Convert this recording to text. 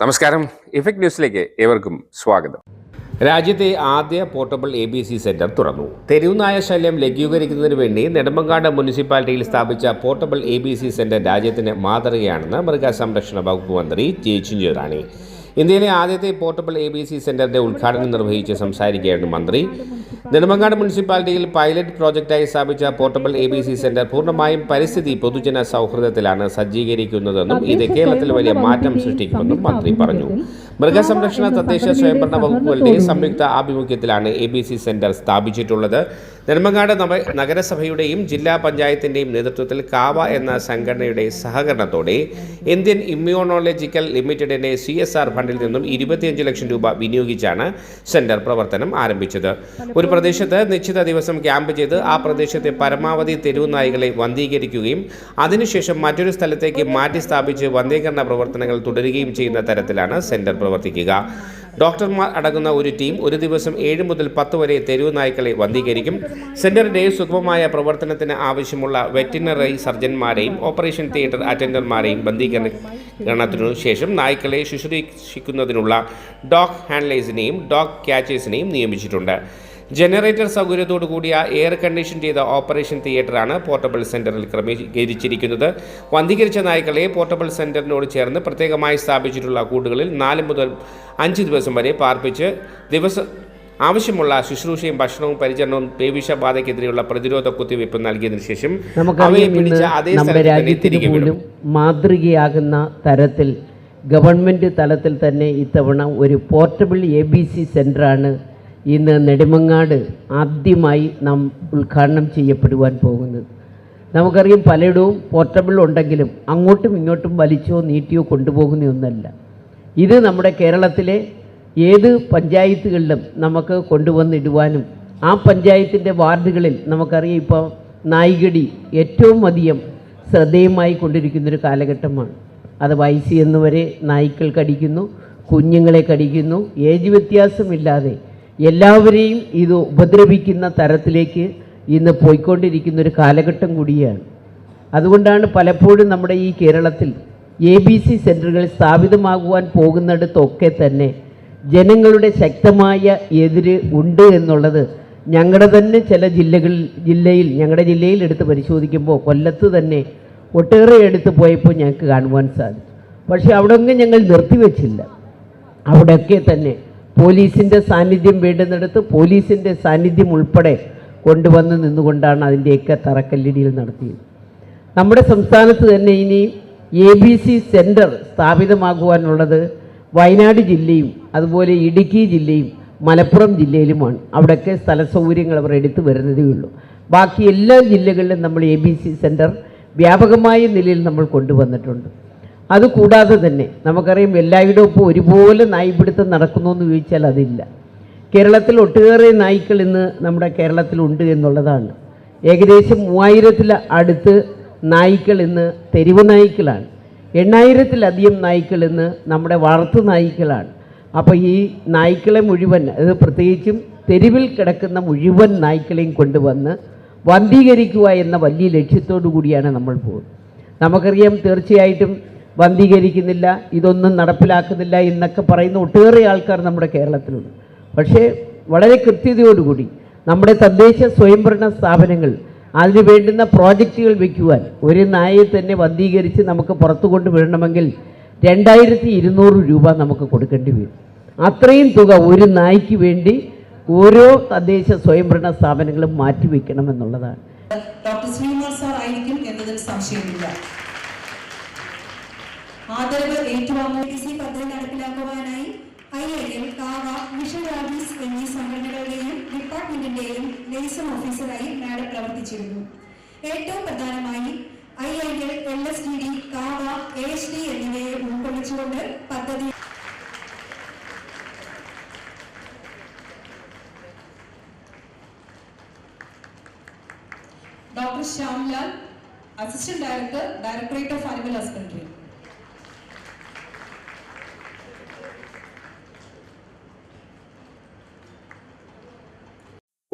നമസ്കാരം. ഇഫക്ട് ന്യൂസിലേക്ക് ഏവർക്കും സ്വാഗതം. രാജ്യത്തെ ആദ്യ portable A B C centre തുറന്നു. തെരുവുനായ ശല്യം ലഘൂകരിക്കുന്നതിന് വേണ്ടി നെടുമ്പങ്കാട് മുനിസിപ്പാലിറ്റിയിൽ സ്ഥാപിച്ച portable A B C centre രാജ്യത്തിന് മാതൃകയാണെന്ന് മൃഗസംരക്ഷണ വകുപ്പ് മന്ത്രി ജെ ചിഞ്ചുറാണി. ഇന്ത്യയിലെ ആദ്യത്തെ പോർട്ടബിൾ എ ബി സി സെന്ററിന്റെ ഉദ്ഘാടനം നിർവഹിച്ച് സംസാരിക്കുകയായിരുന്നു മന്ത്രി. നെടുമങ്ങാട് മുനിസിപ്പാലിറ്റിയിൽ പൈലറ്റ് പ്രോജക്റ്റായി സ്ഥാപിച്ച portable A B C centre പൂർണമായും പരിസ്ഥിതി പൊതുജന സൗഹൃദത്തിലാണ് സജ്ജീകരിക്കുന്നതെന്നും ഇത് കേരളത്തിൽ വലിയ മാറ്റം സൃഷ്ടിക്കുമെന്നും മന്ത്രി പറഞ്ഞു. മൃഗസംരക്ഷണ തദ്ദേശ സ്വയംഭരണ വകുപ്പുകളുടെ സംയുക്ത ആഭിമുഖ്യത്തിലാണ് എ ബി സി സെന്റർ സ്ഥാപിച്ചിട്ടുള്ളത്. നെടുമങ്ങാട് നഗരസഭയുടെയും ജില്ലാ പഞ്ചായത്തിന്റെയും നേതൃത്വത്തിൽ കാവ എന്ന സംഘടനയുടെ സഹകരണത്തോടെ ഇന്ത്യൻ ഇമ്മ്യൂണോളജിക്കൽ ലിമിറ്റഡിന്റെ സി എസ് ആർ ഫണ്ടിൽ നിന്നും ഇരുപത്തിയഞ്ച് ലക്ഷം രൂപ വിനിയോഗിച്ചാണ് സെന്റർ പ്രവർത്തനം ആരംഭിച്ചത്. ഒരു പ്രദേശത്ത് നിശ്ചിത ദിവസം ക്യാമ്പ് ചെയ്ത് ആ പ്രദേശത്തെ പരമാവധി തെരുവ് നായികളെ വന്ധീകരിക്കുകയും അതിനുശേഷം മറ്റൊരു സ്ഥലത്തേക്ക് മാറ്റി സ്ഥാപിച്ച് വന്ധീകരണ പ്രവർത്തനങ്ങൾ തുടരുകയും ചെയ്യുന്ന തരത്തിലാണ് സെന്റർ പ്രവർത്തിക്കുക. ഡോക്ടർമാർ അടങ്ങുന്ന ഒരു ടീം ഒരു ദിവസം ഏഴ് മുതൽ പത്ത് വരെ തെരുവ് നായ്ക്കളെ വന്ധീകരിക്കും. സെന്ററിന്റെ സുഗമമായ പ്രവർത്തനത്തിന് ആവശ്യമുള്ള വെറ്റിനറി സർജന്മാരെയും ഓപ്പറേഷൻ തിയേറ്റർ അറ്റൻഡർമാരെയും ബന്ധീകരണത്തിനു ശേഷം നായ്ക്കളെ ശുശ്രൂഷിക്കുന്നതിനുള്ള ഡോഗ് ഹാൻഡ്ലേഴ്സിനെയും ഡോഗ് ക്യാച്ചേഴ്സിനെയും നിയമിച്ചിട്ടുണ്ട്. ജനറേറ്റർ സൗകര്യത്തോടു കൂടിയ എയർ കണ്ടീഷൻ ചെയ്ത ഓപ്പറേഷൻ തിയേറ്ററാണ് പോർട്ടബിൾ സെന്ററിൽ ക്രമീകരിച്ചിരിക്കുന്നത്. വന്ധീകരിച്ച നായ്ക്കളെ പോർട്ടബിൾ സെന്ററിനോട് ചേർന്ന് പ്രത്യേകമായി സ്ഥാപിച്ചിട്ടുള്ള കൂടുകളിൽ നാല് മുതൽ അഞ്ച് ദിവസം വരെ പാർപ്പിച്ച് ദിവസം ആവശ്യമുള്ള ശുശ്രൂഷയും ഭക്ഷണവും പരിചരണവും പേവിഷബാധയ്ക്കെതിരെയുള്ള പ്രതിരോധ കുത്തിവയ്പ് നൽകിയതിനു ശേഷം അവയെ നമുക്കറിയാം പിടിച്ച അതേ സ്ഥലത്ത് തന്നെ തിരികെ വിടും. മാതൃകയാകുന്ന തരത്തിൽ ഗവൺമെന്റ് തലത്തിൽ തന്നെ ഇത്തവണ ഒരു പോർട്ടബിൾ എ ബി സി സെന്ററാണ് ഇന്ന് നെടുമങ്ങാട് ആദ്യമായി നാം ഉദ്ഘാടനം ചെയ്യപ്പെടുവാൻ പോകുന്നത്. നമുക്കറിയാം പലയിടവും പോർട്ടബിൾ ഉണ്ടെങ്കിലും അങ്ങോട്ടും ഇങ്ങോട്ടും വലിച്ചോ നീട്ടിയോ കൊണ്ടുപോകുന്ന ഒന്നല്ല. ഇത് നമ്മുടെ കേരളത്തിലെ ഏത് പഞ്ചായത്തുകളിലും നമുക്ക് കൊണ്ടുവന്നിടുവാനും ആ പഞ്ചായത്തിന്റെ വാർഡുകളിൽ നമുക്കറിയാം ഇപ്പോൾ നായികടി ഏറ്റവും അധികം ശ്രദ്ധേയമായി കൊണ്ടിരിക്കുന്നൊരു കാലഘട്ടമാണ്. അത് വയസ്സ് എന്നുവരെ നായ്ക്കൾ കടിക്കുന്നു കുഞ്ഞുങ്ങളെ കടിക്കുന്നു ഏജ് വ്യത്യാസമില്ലാതെ എല്ലാവരെയും ഇത് ഉപദ്രവിക്കുന്ന തരത്തിലേക്ക് ഇന്ന് പോയിക്കൊണ്ടിരിക്കുന്ന ഒരു കാലഘട്ടം കൂടിയാണ്. അതുകൊണ്ടാണ് പലപ്പോഴും നമ്മുടെ ഈ കേരളത്തിൽ എ ബി സി സെന്ററുകൾ സ്ഥാപിതമാകുവാൻ പോകുന്നിടത്തൊക്കെ തന്നെ ജനങ്ങളുടെ ശക്തമായ എതിര് ഉണ്ട് എന്നുള്ളത് ഞങ്ങളുടെ തന്നെ ചില ജില്ലകളിൽ ജില്ലയിൽ ഞങ്ങളുടെ ജില്ലയിൽ എടുത്ത് പരിശോധിക്കുമ്പോൾ കൊല്ലത്ത് തന്നെ ഒട്ടേറെ എടുത്ത് പോയപ്പോൾ ഞങ്ങൾക്ക് കാണുവാൻ സാധിച്ചു. പക്ഷേ അവിടെയൊന്നും ഞങ്ങൾ നിർത്തിവെച്ചില്ല. അവിടെയൊക്കെ തന്നെ പോലീസിന്റെ സാന്നിധ്യം വേണ്ടുന്നിടത്ത് പോലീസിന്റെ സാന്നിധ്യം ഉൾപ്പെടെ കൊണ്ടുവന്ന് നിന്നുകൊണ്ടാണ് അതിന്റെയൊക്കെ തറക്കല്ലിടിയിൽ നടത്തിയത്. നമ്മുടെ സംസ്ഥാനത്ത് തന്നെ ഇനി എ ബി സി സെന്റർ സ്ഥാപിതമാകുവാനുള്ളത് വയനാട് ജില്ലയും അതുപോലെ ഇടുക്കി ജില്ലയും മലപ്പുറം ജില്ലയിലുമാണ്. അവിടെയൊക്കെ സ്ഥല സൗകര്യങ്ങൾ അവർ എടുത്തു വരുന്നതേ ഉള്ളൂ. ബാക്കി എല്ലാ ജില്ലകളിലും നമ്മൾ എ ബി സി സെന്റർ വ്യാപകമായ നിലയിൽ നമ്മൾ കൊണ്ടുവന്നിട്ടുണ്ട്. അതുകൂടാതെ തന്നെ നമുക്കറിയാം എല്ലാവരുടെ ഒപ്പം ഒരുപോലെ നായ്പിടുത്തം നടക്കുന്നു എന്ന് ചോദിച്ചാൽ അതില്ല. കേരളത്തിൽ ഒട്ടേറെ നായ്ക്കൾ ഇന്ന് നമ്മുടെ കേരളത്തിലുണ്ട് എന്നുള്ളതാണ്. ഏകദേശം മൂവായിരത്തിൽ അടുത്ത് നായ്ക്കൾ ഇന്ന് തെരുവ് നായ്ക്കളാണ്. എണ്ണായിരത്തിലധികം നായ്ക്കൾ ഇന്ന് നമ്മുടെ വളർത്തു നായ്ക്കളാണ്. അപ്പോൾ ഈ നായ്ക്കളെ മുഴുവൻ അത് പ്രത്യേകിച്ചും തെരുവിൽ കിടക്കുന്ന മുഴുവൻ നായ്ക്കളെയും കൊണ്ടുവന്ന് വന്ധീകരിക്കുക എന്ന വലിയ ലക്ഷ്യത്തോടു കൂടിയാണ് നമ്മൾ പോകുന്നത്. നമുക്കറിയാം തീർച്ചയായിട്ടും വന്ധീകരിക്കുന്നില്ല ഇതൊന്നും നടപ്പിലാക്കുന്നില്ല എന്നൊക്കെ പറയുന്ന ഒട്ടേറെ ആൾക്കാർ നമ്മുടെ കേരളത്തിലുണ്ട്. പക്ഷേ വളരെ കൃത്യതയോടുകൂടി നമ്മുടെ തദ്ദേശ സ്വയംഭരണ സ്ഥാപനങ്ങൾ അതിന് വേണ്ടുന്ന പ്രോജക്റ്റുകൾ വയ്ക്കുവാൻ ഒരു നായയെ തന്നെ വന്ധീകരിച്ച് നമുക്ക് പുറത്തു കൊണ്ടുവിടണമെങ്കിൽ രണ്ടായിരത്തി ഇരുന്നൂറ് രൂപ നമുക്ക് കൊടുക്കേണ്ടി വരും. അത്രയും തുക ഒരു നായ്ക്ക് വേണ്ടി ഓരോ തദ്ദേശ സ്വയംഭരണ സ്ഥാപനങ്ങളും മാറ്റിവെക്കണം എന്നുള്ളതാണ്. ഡോക്ടർ ശ്രീനിവാസ് സാർ ആയിരിക്കും എന്നതിൽ സംശയമില്ല. ആദരവ് ഏറ്റുവാങ്ങൽ സി പദ്ധതി നടപ്പിലാക്കുവാനായി ഐ ഐ എം കാവ മിഷൻ റാബീസ് എന്നീ സംഘടനകളുടെയും ഡിപ്പാർട്ട്മെന്റിന്റെയും ലേസൺ ഓഫീസറായി മാഡം പ്രവർത്തിച്ചിരുന്നു. ഏറ്റവും പ്രധാനമായി I I L L S D D kava A H D എന്നിവയെ ഉൾക്കൊള്ളിച്ചുകൊണ്ട് പദ്ധതി doctor Shyamlal assistant director directorate of animal husbandry.